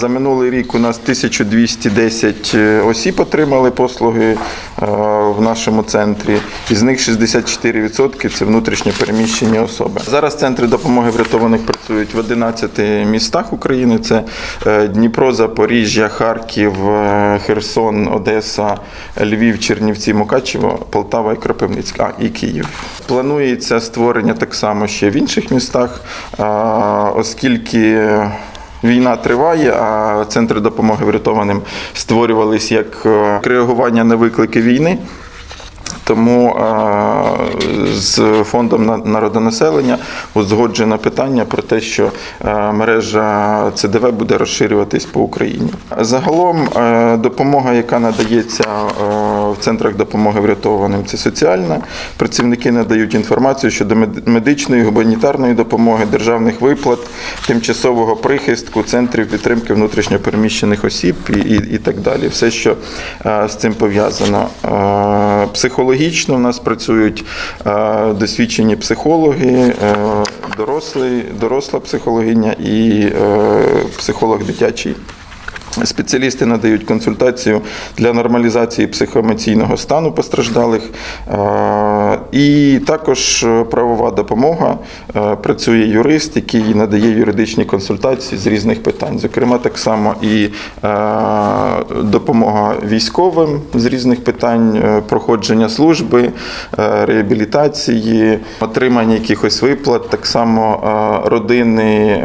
За минулий рік у нас 1210 осіб отримали послуги е, в нашому центрі. Із них 64% це внутрішньо переміщені особи. Зараз центри допомоги врятованих працюють в 11 містах України: це е, Дніпро, Запоріжжя, Харків, е, Херсон, Одеса, Львів, Чернівці, Мукачево, Полтава і Кропивницьк, а і Київ. Планується створення так само ще в інших містах, е, оскільки. Війна триває, а центри допомоги врятованим створювались як е, реагування на виклики війни. Тому е, з фондом на- народонаселення узгоджено питання про те, що е, мережа ЦДВ буде розширюватись по Україні. Загалом е, допомога, яка надається е, в центрах допомоги врятованим, це соціальна. Працівники надають інформацію щодо медичної, гуманітарної допомоги, державних виплат, тимчасового прихистку, центрів підтримки внутрішньопереміщених осіб і, і, так далі. Все, що з цим пов'язано. Психологічно в нас працюють е, досвідчені психологи, е, дорослий, доросла психологиня і е, психолог дитячий. Спеціалісти надають консультацію для нормалізації психоемоційного стану постраждалих. І також е, правова допомога. Е, Працює юрист, який надає юридичні консультації з різних питань. Зокрема, так само і е, допомога військовим з різних питань, проходження служби, реабілітації, отримання якихось виплат, так само родини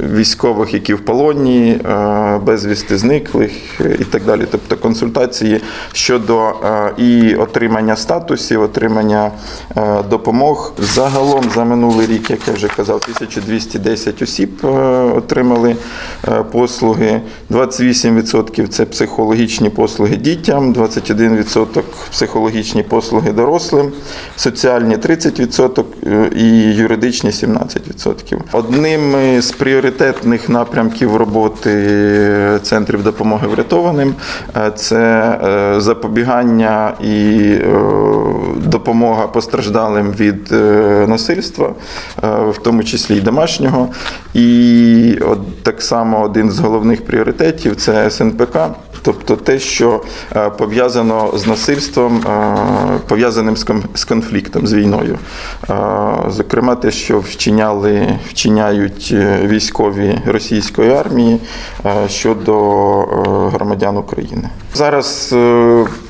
військових, які в полоні, е, безвісти зниклих е, і так далі. Тобто консультації щодо е, і отримання статусів, отримання допомог. Загалом за минулий рік, як я вже казав, 1210 осіб отримали послуги. 28% це психологічні послуги дітям, 21% психологічні послуги дорослим, соціальні 30% е, і юридичні 17%. Одним з пріоритетних напрямків роботи центрів допомоги врятованим це е, запобігання і е, допомога постраждалим від е, насильства, в тому числі і домашнього. І от так само один з головних пріоритетів це СНПК. Тобто те, що е, пов'язано з насильством, е, пов'язаним з кон- з конфліктом, з війною. Е, Зокрема, те, що вчиняли, вчиняють військові російської армії щодо громадян України. Зараз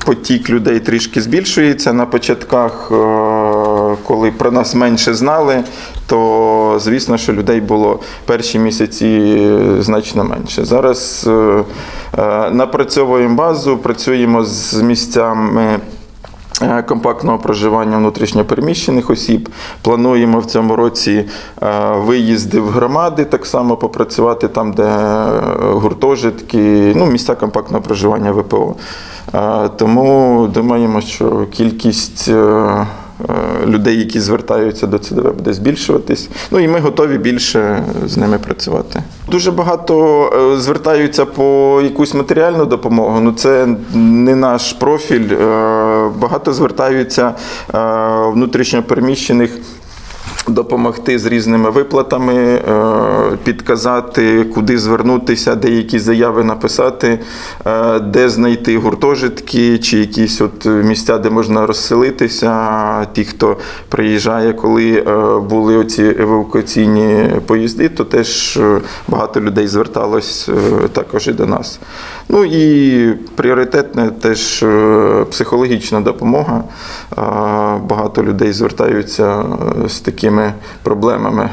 потік людей трішки збільшується на початках. Коли про нас менше знали, то звісно, що людей було перші місяці е, значно менше. Зараз е, е, напрацьовуємо базу, працюємо з місцями. Компактного проживання внутрішньопереміщених осіб. Плануємо в цьому році виїзди в громади, так само попрацювати там, де гуртожитки, ну, місця компактного проживання ВПО. Тому думаємо, що кількість. Е, людей, які звертаються до ЦДВ, буде збільшуватись. Ну і ми готові більше з ними працювати. Дуже багато е, звертаються по якусь матеріальну допомогу. Ну це не наш профіль. Е, Багато звертаються внутрішньопереміщених допомогти з різними виплатами, е, підказати, куди звернутися, де які заяви написати, е, де знайти гуртожитки чи якісь от місця, де можна розселитися. Ті, хто приїжджає, коли е, були оці евакуаційні поїзди, то теж багато людей зверталось також і до нас. Ну і пріоритетне теж е, психологічна допомога. Багато людей звертаються е, з такими проблемами.